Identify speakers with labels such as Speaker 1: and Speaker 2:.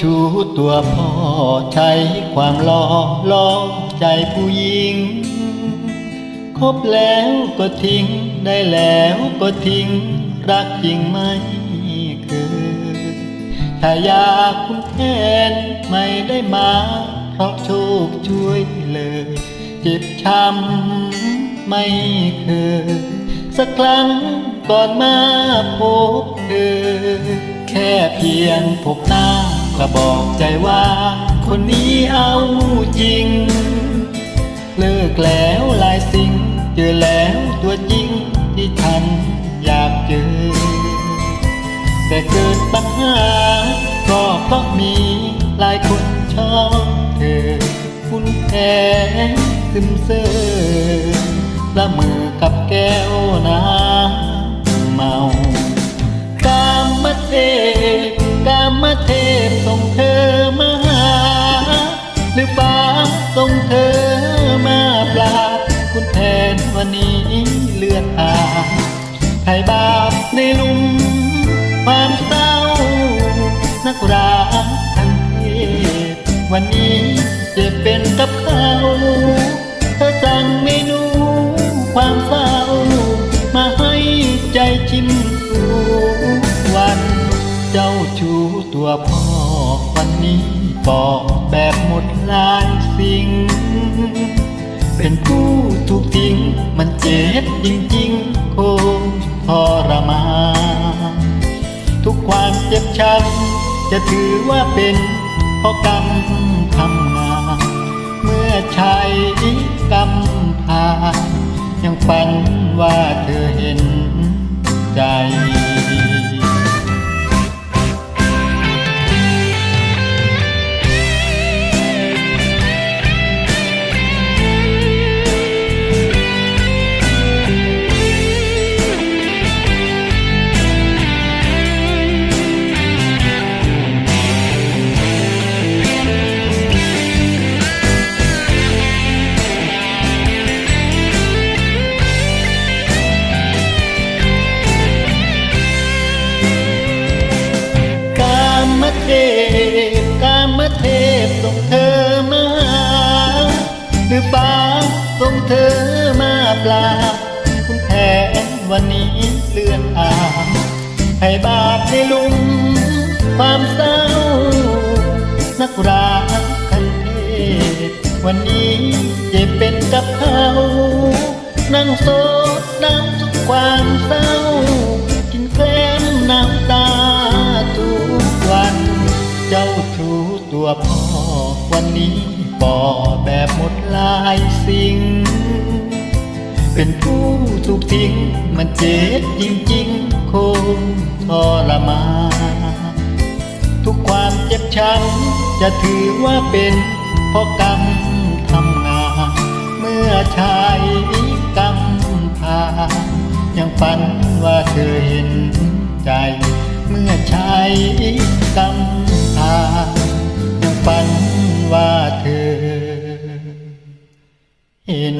Speaker 1: ชูตัวพ่อใช้ความหล่อล่อใจผู้หญิง คบแล้วก็ทิ้งได้แล้วก็ทิ้ง รักจริงไม่คือ ถ้าอยากคุณแทนไม่ได้มา เพราะโชคช่วยเลยเจ็บช้ำไม่เคยสักครั้งก่อนมาพบเธอแค่เพียงพบหน้า ก็บอกใจว่าคนนี้เอาจริง เลิกแล้วหลายสิ่ง เจอแล้วตัวจริงที่ท่านอยากเจอ แต่เกิดปัญหาก็เพราะมีหลายคนชอบเธอ คุณแพ้ซึมเซอละเมือกับแก้วน้ำ วันนี้เลือดอาบไทยบาปในหลุมความเศร้า นักรักทั้งเทพวันนี้เจ็บเป็นกับเขาเธอสั่งเมนูความเศร้า มาให้ใจชิมทุกวัน เจ้าชู้ตัวพ่อวันนี้บอกแบบหมดหลายสิ่ง เป็นผู้ถูกทิ้ง จ็บจริงๆ คงทรมานทุกความเจ็บช้ำจะถือว่าเป็นเพราะกรรมทำงานเมื่อชายกำพายังฝันว่าเธอเห็นใจ เทพกามเทพส่งเธอมาหาหรือฟ้าส่งเธอมาปลาคุณแทนวันนี้เลื่อนอาให้บาปในลุมความเศร้า นักรักคันเทพวันนี้เจ็บเป็นกับเขานั่งโซดน้ำสุขความเศร้า เจ้าชู้ตัวพ่อวันนี้ปอแบบหมดหลายสิ่ง เป็นผู้ถูกทิ้งมันเจ็บจริงๆคงทรมานทุกความเจ็บช้ำจะถือว่าเป็นเพราะกรรมทำงาน เมื่อชายกรรมพายังฝันว่าเธอเห็นใจ เมื่อใช้กำตายังฝันว่าเธอ เห็น